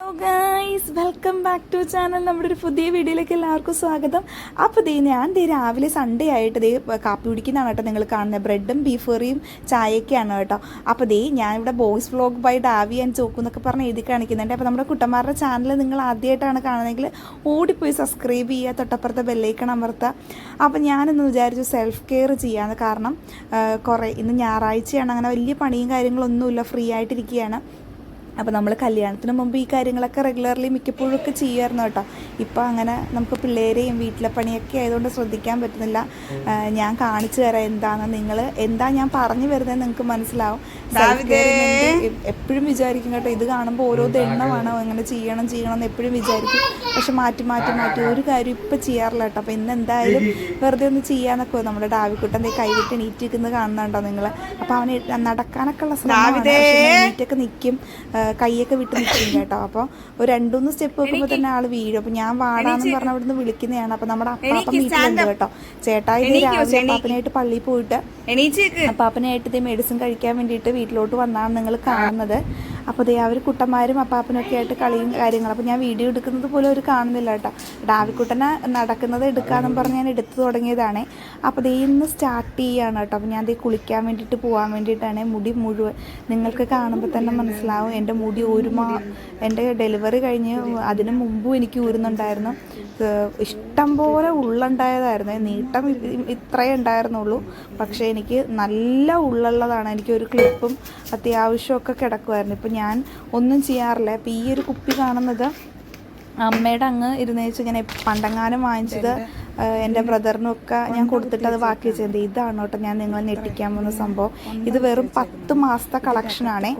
Hello welcome back to channel നമ്മുടെ ഒരു പുതിയ വീഡിയോയിലേക്ക് എല്ലാവർക്കും സ്വാഗതം. അപ്പോൾ ദേ ഞാൻ ദേ രാവിലെ സൺഡേ ആയിട്ട് ദേ കാപ്പി കുടിക്കുന്നതാണ് കേട്ടോ നിങ്ങൾ കാണുന്നത്. ബ്രെഡും ബീഫ് കറിയും ചായയൊക്കെയാണ് കേട്ടോ. അപ്പോൾ ദേ ഞാനിവിടെ boys vlog by Davi and Chokku എന്നൊക്കെ പറഞ്ഞ് എഴുതി കാണിക്കുന്നുണ്ട്. അപ്പോൾ നമ്മുടെ കുട്ടന്മാരുടെ ചാനൽ നിങ്ങൾ ആദ്യമായിട്ടാണ് കാണുന്നതെങ്കിൽ ഓടിപ്പോയി സബ്സ്ക്രൈബ് ചെയ്യുക. തൊട്ടപ്പുറത്തെ ബെല്ലൈക്കൺ അമർത്തുക. അപ്പോൾ ഞാനിന്ന് വിചാരിച്ചു സെൽഫ് കെയർ ചെയ്യാമെന്ന് കാരണം കുറേ ഇന്ന് ഞായറാഴ്ചയാണ്. അങ്ങനെ വലിയ പണിയും കാര്യങ്ങളൊന്നുമില്ല. ഫ്രീ ആയിട്ടിരിക്കുകയാണ്. അപ്പോൾ നമ്മൾ കല്യാണത്തിന് മുമ്പ് ഈ കാര്യങ്ങളൊക്കെ റെഗുലർലി മിക്കപ്പോഴും ഒക്കെ ചെയ്യുമായിരുന്നു കേട്ടോ. ഇപ്പോൾ അങ്ങനെ നമുക്ക് പിള്ളേരെയും വീട്ടിലെ പണിയൊക്കെ ആയതുകൊണ്ട് ശ്രദ്ധിക്കാൻ പറ്റുന്നില്ല. ഞാൻ കാണിച്ചു തരാം എന്താണെന്ന് നിങ്ങൾ എന്താ ഞാൻ പറഞ്ഞു വരുന്നത് നിങ്ങൾക്ക് മനസ്സിലാവും. എപ്പോഴും വിചാരിക്കും കേട്ടോ ഇത് കാണുമ്പോൾ ഓരോ ദണ്ണമാണ് അങ്ങനെ ചെയ്യണം ചെയ്യണം എന്ന് എപ്പോഴും വിചാരിക്കും. പക്ഷെ മാറ്റി മാറ്റി മാറ്റി ഒരു കാര്യം ഇപ്പം ചെയ്യാറില്ല കേട്ടോ. അപ്പോൾ ഇന്ന് എന്തായാലും വെറുതെ ഒന്ന് ചെയ്യാന്നൊക്കെ നമ്മുടെ ഡാവിക്കുട്ടൻ ദേ കൈവിട്ട് എണീറ്റിരിക്കുന്നത് കാണുന്നുണ്ടോ നിങ്ങൾ അപ്പോൾ അവന് നടക്കാനൊക്കെ ഉള്ള ശ്രമമാണ്. എണീറ്റൊക്കെ നിൽക്കും കൈയൊക്കെ വിട്ട് നിൽക്കും കേട്ടോ. അപ്പോൾ ഒരു രണ്ടുമൂന്ന് സ്റ്റെപ്പ് വെക്കുമ്പോൾ തന്നെ ആൾ വീഴും. അപ്പോൾ ഞാൻ വാടാന്ന് പറഞ്ഞ അവിടുന്ന് വിളിക്കുന്നതാണ്. അപ്പോൾ നമ്മുടെ അപ്പാപ്പൻ വീട്ടിലുണ്ട് കേട്ടോ. ചേട്ടായി ഇത് രാവിലെ പാപ്പനായിട്ട് പള്ളിയിൽ പോയിട്ട് പാപ്പനായിട്ട് അപ്പാപ്പനായിട്ട് ഇതേ മെഡിസിൻ കഴിക്കാൻ വേണ്ടിയിട്ട് വീട്ടിലോട്ട് വന്നാണ് നിങ്ങൾ കാണുന്നത്. അപ്പോൾ ദേ അവർ കുട്ടന്മാരും അപ്പാപ്പനും ഒക്കെ ആയിട്ട് കളിയും കാര്യങ്ങളും. അപ്പോൾ ഞാൻ വീഡിയോ എടുക്കുന്നത് പോലും അവർ കാണുന്നില്ല കേട്ടോ. ഡാവിക്കുട്ടനെ നടക്കുന്നത് എടുക്കാമെന്ന് പറഞ്ഞ് ഞാൻ എടുത്തു തുടങ്ങിയതാണ്. അപ്പോൾ ദേ ഇന്ന് സ്റ്റാർട്ട് ചെയ്യുകയാണ് കേട്ടോ. അപ്പോൾ ഞാൻ ദേ കുളിക്കാൻ വേണ്ടിയിട്ട് പോകാൻ വേണ്ടിയിട്ടാണ് മുടി മുഴുവൻ. നിങ്ങൾക്ക് കാണുമ്പോൾ തന്നെ മനസ്സിലാവും. എന്റെ മുടി ഒരു മാ എന്റെ ഡെലിവറി കഴിഞ്ഞ് അതിന് മുമ്പും എനിക്ക് ഊരുന്നുണ്ടായിരുന്നു. ഇഷ്ടം പോലെ ഉള്ളുണ്ടായതായിരുന്നു. നീട്ടം ഇത്രയേ ഉണ്ടായിരുന്നുള്ളൂ. പക്ഷേ എനിക്ക് നല്ല ഉള്ളുള്ളതാണ്. എനിക്ക് ഒരു ക്ലിപ്പും അത്യാവശ്യമൊക്കെ കിടക്കുമായിരുന്നു ഇപ്പം ഞാൻ ഒന്നും ചെയ്യാറില്ല. അപ്പം ഈ ഒരു കുപ്പി കാണുന്നത് അമ്മയുടെ അങ്ങ് ഇരുന്നേച്ച് ഇങ്ങനെ പണ്ടങ്ങാനും വാങ്ങിച്ചത് എന്റെ ബ്രദറിനൊക്കെ ഞാൻ കൊടുത്തിട്ട് അത് ബാക്കി വെച്ചത് ഇതാണ് കേട്ടോ ഞാൻ നിങ്ങളെ ഞെട്ടിക്കാൻ പോകുന്ന സംഭവം. ഇത് വെറും പത്ത് മാസത്തെ കളക്ഷനാണേ.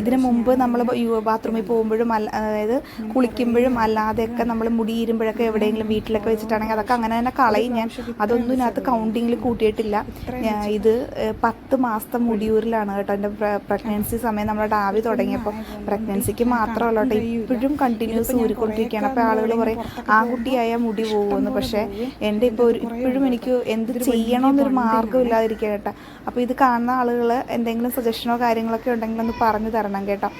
ഇതിനു മുമ്പ് നമ്മൾ ബാത്റൂമിൽ പോകുമ്പോഴും അല്ല അതായത് കുളിക്കുമ്പോഴും അല്ലാതെയൊക്കെ നമ്മൾ മുടിയിരുമ്പോഴൊക്കെ എവിടെയെങ്കിലും വീട്ടിലൊക്കെ വെച്ചിട്ടാണെങ്കിൽ അതൊക്കെ അങ്ങനെ തന്നെ കളയും ഞാൻ. അതൊന്നും ഇതിനകത്ത് കൗണ്ടിങ്ങിൽ കൂട്ടിയിട്ടില്ല. ഇത് പത്ത് മാസത്തെ മുടിയൂരിലാണ് കേട്ടോ എന്റെ പ്രഗ്നൻസി സമയം നമ്മുടെ ഡാവി തുടങ്ങിയപ്പോൾ പ്രഗ്നൻസിക്ക് മാത്രമല്ല കേട്ടോ ഇപ്പോഴും കണ്ടിന്യൂസ് ഊരിക്കൊണ്ടിരിക്കുകയാണ് അപ്പോൾ ആളുകൾ പറയും ആൺകുട്ടിയായ മുടി പോകുമെന്ന് പക്ഷേ എന്റെ ഇപ്പോൾ ഒരു ഇപ്പോഴും എനിക്ക് എന്ത് ചെയ്യണമെന്നൊരു മാർഗം ഇല്ലാതിരിക്കുക കേട്ടോ. അപ്പോൾ ഇത് കാണുന്ന ആളുകൾ എന്തെങ്കിലും സജഷനോ കാര്യങ്ങളൊക്കെ ഉണ്ടെങ്കിൽ ഒന്ന് പറഞ്ഞു തരണം കേട്ടോ.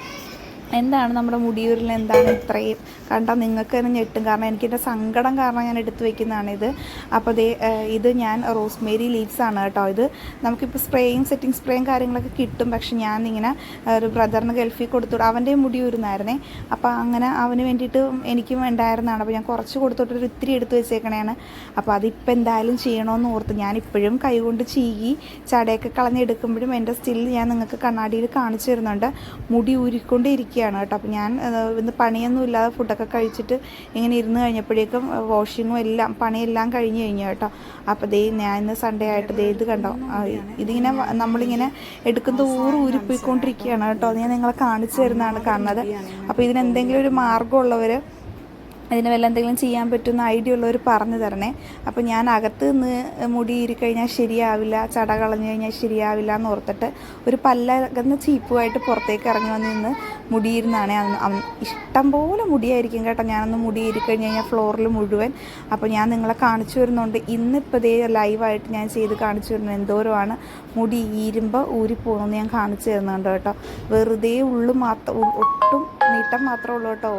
എന്താണ് നമ്മുടെ മുടിയൂരിൽ എന്താണ് ഇത്രയും? കണ്ടാൽ നിങ്ങൾക്ക് തന്നെ ഞെട്ടും. കാരണം എനിക്ക് എന്റെ സങ്കടം കാരണം ഞാൻ എടുത്തു വെക്കുന്നതാണ് ഇത്. അപ്പോൾ ദേ ഇത് ഞാൻ റോസ്മേരി ലീവ്സ് ആണ് കേട്ടോ ഇത്. നമുക്കിപ്പോൾ സ്പ്രേയും സെറ്റിംഗ് സ്പ്രേയും കാര്യങ്ങളൊക്കെ കിട്ടും. പക്ഷെ ഞാൻ ഇങ്ങനെ ഒരു ബ്രദറിന് ഗൾഫിൽ കൊടുത്തു. അവന്റെ മുടി ഊരുന്നായിരുന്നേ. അപ്പോൾ അങ്ങനെ അവന് വേണ്ടിയിട്ട് എനിക്കും ഉണ്ടായിരുന്നതാണ് അപ്പോൾ ഞാൻ കുറച്ച് കൊടുത്തോട്ട് ഒരു ഇത്തിരി എടുത്തു വെച്ചേക്കണേണ്. അപ്പോൾ അതിപ്പോൾ എന്തായാലും ചെയ്യണമെന്ന് ഓർത്ത് ഞാനിപ്പോഴും കൈകൊണ്ട് ചീകി ചടയൊക്കെ കളഞ്ഞെടുക്കുമ്പോഴും എന്റെ സ്റ്റിൽ ഞാൻ നിങ്ങൾക്ക് കണ്ണാടിയിൽ കാണിച്ചു തരുന്നുണ്ട്. മുടി ഊരിക്കൊണ്ടേ ഇരിക്കുകയാണ് കേട്ടോ. അപ്പോൾ ഞാൻ ഇന്ന് പണിയൊന്നും ഇല്ലാതെ ഫുഡൊക്കെ കഴിച്ചിട്ട് ഇങ്ങനെ ഇരുന്ന് കഴിഞ്ഞപ്പോഴേക്കും വാഷിങ്ങും എല്ലാം പണിയെല്ലാം കഴിഞ്ഞ് കഴിഞ്ഞു കേട്ടോ. അപ്പോൾ ദേ ഞാൻ ഇന്ന് സൺഡേ ആയിട്ട് ദേ ഇത് കണ്ടോ? ഇതിങ്ങനെ നമ്മളിങ്ങനെ എടുക്കുന്ന ഊറ് ഊരിപ്പോയിക്കൊണ്ടിരിക്കുകയാണ് കേട്ടോ. അത് ഞാൻ നിങ്ങളെ കാണിച്ചു തരുന്നതാണ് കാണുന്നത്. അപ്പോൾ ഇതിനെന്തെങ്കിലും ഒരു മാർഗമുള്ളവർ ഇതിന് വല്ല എന്തെങ്കിലും ചെയ്യാൻ പറ്റുന്ന ഐഡിയ ഉള്ളവർ പറഞ്ഞു തരണേ. അപ്പോൾ ഞാൻ അകത്ത് നിന്ന് മുടി കഴിഞ്ഞാൽ ശരിയാവില്ല ചട കളഞ്ഞു കഴിഞ്ഞാൽ ശരിയാവില്ല എന്ന് ഓർത്തിട്ട് ഒരു പല്ലകന്ന് ചീപ്പുമായിട്ട് പുറത്തേക്ക് ഇറങ്ങി വന്ന് നിന്ന് മുടിയിരുന്നാണ് ഇഷ്ടം പോലെ മുടിയായിരിക്കും കേട്ടോ. ഞാനൊന്ന് മുടി കഴിഞ്ഞ് കഴിഞ്ഞാൽ ഫ്ലോറിൽ മുഴുവൻ. അപ്പോൾ ഞാൻ നിങ്ങളെ കാണിച്ചു വരുന്നുണ്ട് ഇന്നിപ്പോൾ ഇതേ ലൈവായിട്ട് ഞാൻ ചെയ്ത് കാണിച്ചു വരുന്നത് എന്തോരമാണ് മുടി ഈരുമ്പോൾ ഊരിപ്പോകുന്നു ഞാൻ കാണിച്ചു തരുന്നുണ്ട് കേട്ടോ. വെറുതെ ഉള്ളു മാത്രം ഒട്ടും നീട്ടം മാത്രമേ ഉള്ളൂ കേട്ടോ.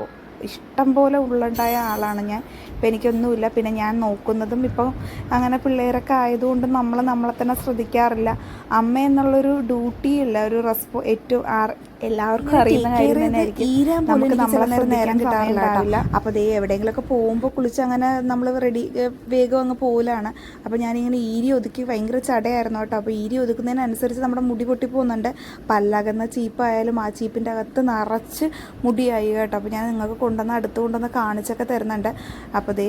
ഇഷ്ടം പോലെ ഉള്ളുണ്ടായ ആളാണ് ഞാൻ. ഇപ്പം എനിക്കൊന്നുമില്ല. പിന്നെ ഞാൻ നോക്കുന്നതും ഇപ്പോൾ അങ്ങനെ പിള്ളേരൊക്കെ ആയതുകൊണ്ട് നമ്മൾ നമ്മളെ തന്നെ ശ്രദ്ധിക്കാറില്ല. അമ്മ എന്നുള്ളൊരു ഡ്യൂട്ടി ഇല്ല. ഒരു റെസ്പോ ഏറ്റവും എല്ലാവർക്കും അറിയുന്ന കാര്യം തന്നെയായിരിക്കും നമുക്ക് നമ്മളെ നേരം നേരം കിട്ടാറില്ല അപ്പോൾ ദേ എവിടെയെങ്കിലുമൊക്കെ പോകുമ്പോൾ കുളിച്ച് അങ്ങനെ നമ്മൾ റെഡി വേഗം അങ്ങ് പോകലാണ് അപ്പോൾ ഞാനിങ്ങനെ ഈരി ഒതുക്കി ഭയങ്കര ചടയായിരുന്നു കേട്ടോ. അപ്പോൾ ഈരി ഒതുക്കുന്നതിനനുസരിച്ച് നമ്മുടെ മുടി പൊട്ടി പോകുന്നുണ്ട്. പല്ലകുന്ന ചീപ്പായാലും ആ ചീപ്പിന്റെ അകത്ത് നിറച്ച് മുടിയായി കേട്ടോ. അപ്പോൾ ഞാൻ നിങ്ങൾക്ക് കൊണ്ടുവന്ന് അടുത്ത് കൊണ്ടുവന്ന് കാണിച്ചൊക്കെ തരുന്നുണ്ട്. അപ്പോൾ ദേ